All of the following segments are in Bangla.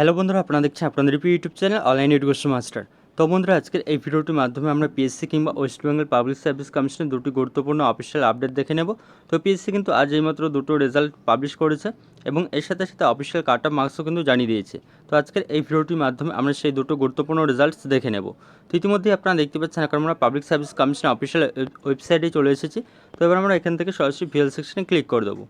হ্যালো বন্ধুরা, আপনারা দেখছেন আপনাদের YouTube channel online education master তো বন্ধুরা, আজকের এই ভিডিওটির মাধ্যমে আমরা পিএসসি কিংবা ওয়েস্ট বেঙ্গল পাবলিক সার্ভিস কমিশনের দুটি গুরুত্বপূর্ণ অফিসিয়াল আপডেট দেখে নেব। তো পিএসসি কিন্তু আজ এইমাত্র দুটো রেজাল্ট পাবলিশ করেছে এবং এর সাথে সাথে অফিসিয়াল কাট অফ মার্কসও কিন্তু জানিয়ে দিয়েছে। তো আজকের এই ভিডিওটির মাধ্যমে আমরা সেই দুটো গুরুত্বপূর্ণ রেজাল্টস দেখে নেব। তো ইতিমধ্যেই আপনারা দেখতে পাচ্ছেন, এখন আমরা পাবলিক সার্ভিস কমিশনের অফিসিয়াল ওয়েবসাইটে চলে এসেছি। তো এবার আমরা এখান থেকে সরাসরি ভিএল সেকশনে ক্লিক করে দেবো।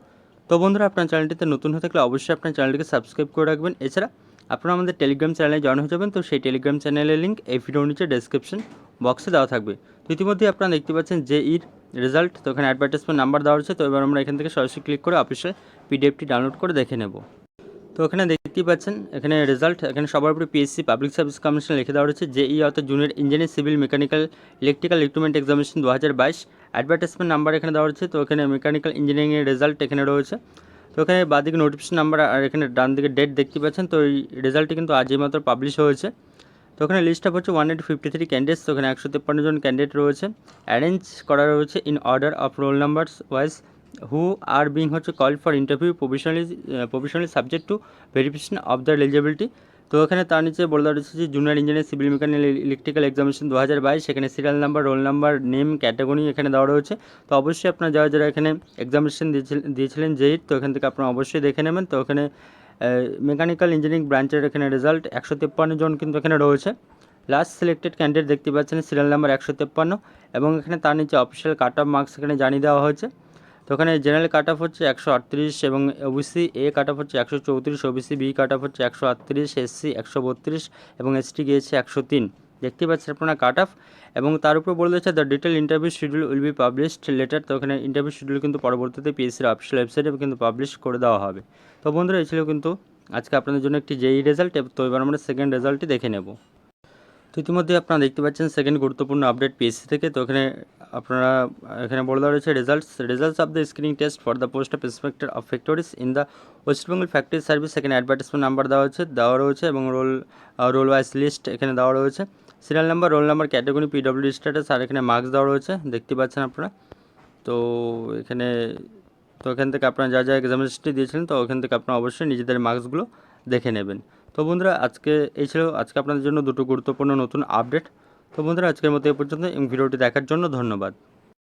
তো বন্ধুরা, আপনার চ্যানেলটিতে নতুন হয়ে থাকলে অবশ্যই আপনার চ্যানেলটিকে সাবস্ক্রাইব করে রাখবেন। এছাড়া আপনারা আমাদের টেলিগ্রাম চ্যানেলে জয়েন হয়ে যাবেন। তো সেই টেলিগ্রাম চ্যানেলের লিঙ্ক এই ভিডিওর নিচে ডেসক্রিপশন বক্সে দেওয়া থাকবে। তো ইতিমধ্যে আপনারা দেখতে পাচ্ছেন যে ইর রেজাল্ট তো এখানে অ্যাডভার্টাইজমেন্ট নাম্বার দেওয়া হচ্ছে তো এবার আমরা এখান থেকে সরাসরি ক্লিক করে অফিসে পিডিএফটি ডাউনলোড করে দেখে নেব। তো এখানে দেখতেই পাচ্ছেন, এখানে রেজাল্ট এখানে সবার উপরে পিএসসি পাবলিক সার্ভিস কমিশন লিখে দেওয়া রয়েছে যে ই অর্থাৎ junior engineer civil mechanical electrical equipment examination দু হাজার বাইশ। অ্যাডভার্টাইজমেন্ট নাম্বার এখানে দেওয়া রয়েছে। তো এখানে মেকানিক্যাল ইঞ্জিনিয়ারিংয়ের রেজাল্ট এখানে রয়েছে। তো এখানে বাঁদিকে নোটিফিকেশন নাম্বার আর এখানে ডান দিকে ডেট দেখতে পাচ্ছেন, তো এই রেজাল্টটি কিন্তু আজই মাত্র পাবলিশ হয়েছে। তো ওখানে লিস্ট আপ হচ্ছে one eight fifty three candidates তো ওখানে একশো তেপ্পান্ন জন ক্যান্ডিডেট রয়েছে। অ্যারেঞ্জ করা রয়েছে in order of roll numbers wise who are being হচ্ছে call for interview professionally professionally subject to verification of the eligibility তো এখানে তার নিচে বলে দেওয়া রয়েছে যে junior engineer civil mechanical electrical examination দু হাজার বাইশ। সেখানে serial number roll number name category এখানে দেওয়া রয়েছে। তো অবশ্যই আপনারা যারা যারা এখানে এক্সামিনেশন দিয়েছিলেন যেই তো এখান থেকে আপনারা অবশ্যই দেখে নেবেন। তো এখানে মেকানিক্যাল ইঞ্জিনিয়ারিং ব্রাঞ্চের এখানে রেজাল্ট একশো তেপ্পান্ন জন কিন্তু এখানে রয়েছে। লাস্ট সিলেক্টেড ক্যান্ডিডেট দেখতে পাচ্ছেন সিরিয়াল নাম্বার একশো তেপ্পান্ন। এবং এখানে তার নিচে অফিসিয়াল কাট অফ মার্কস এখানে জানিয়ে দেওয়া হয়েছে। তো ওখানে জেনারেল কাট অফ হচ্ছে একশো আটত্রিশ এবং ওবিসি এ কাট অফ হচ্ছে একশো চৌত্রিশ ওবিসি বি কাট অফ হচ্ছে একশো আটত্রিশ এসসি একশো বত্রিশ এবং এসটি গিয়েছে একশো তিন। দেখতে পাচ্ছেন আপনারা কাট অফ এবং তার উপর বলে দিচ্ছে the detail interview schedule will be published later তো ওখানে ইন্টারভিউ শিডিউল কিন্তু পরবর্তীতে পিএসসির অফিসিয়াল ওয়েবসাইটে কিন্তু পাবলিশ করে দেওয়া হবে। তো বন্ধুরা, এই ছিল কিন্তু আজকে আপনাদের জন্য একটি জেই রেজাল্ট তো এবার আমরা সেকেন্ড রেজাল্টটি দেখে নেব। তো ইতিমধ্যে আপনারা দেখতে পাচ্ছেন সেকেন্ড গুরুত্বপূর্ণ আপডেট পিএসসি থেকে। তো এখানে আপনারা, এখানে বলে দেওয়া রয়েছে results results of the screening test for the post of inspector of factories in the West Bengal factory service এখানে অ্যাডভার্টাইজমেন্ট নাম্বার দেওয়া হচ্ছে দেওয়া রয়েছে এবং রোল রোল ওয়াইজ লিস্ট এখানে দেওয়া রয়েছে। Serial number roll number category PW status আর এখানে মার্কস দেওয়া রয়েছে, দেখতে পাচ্ছেন আপনারা। তো এখানে, তো এখান থেকে আপনারা যা যা এক্সামিনেশনটি দিয়েছিলেন, তো ওখান থেকে আপনারা অবশ্যই নিজেদের মার্কসগুলো দেখে নেবেন। তো বন্ধুরা, আজকে এই ছিল, আজকে আপনাদের জন্য দুটো গুরুত্বপূর্ণ নতুন আপডেট তো বন্ধুরা, আজকের মতো এ পর্যন্ত, এবং ভিডিওটি দেখার জন্য ধন্যবাদ।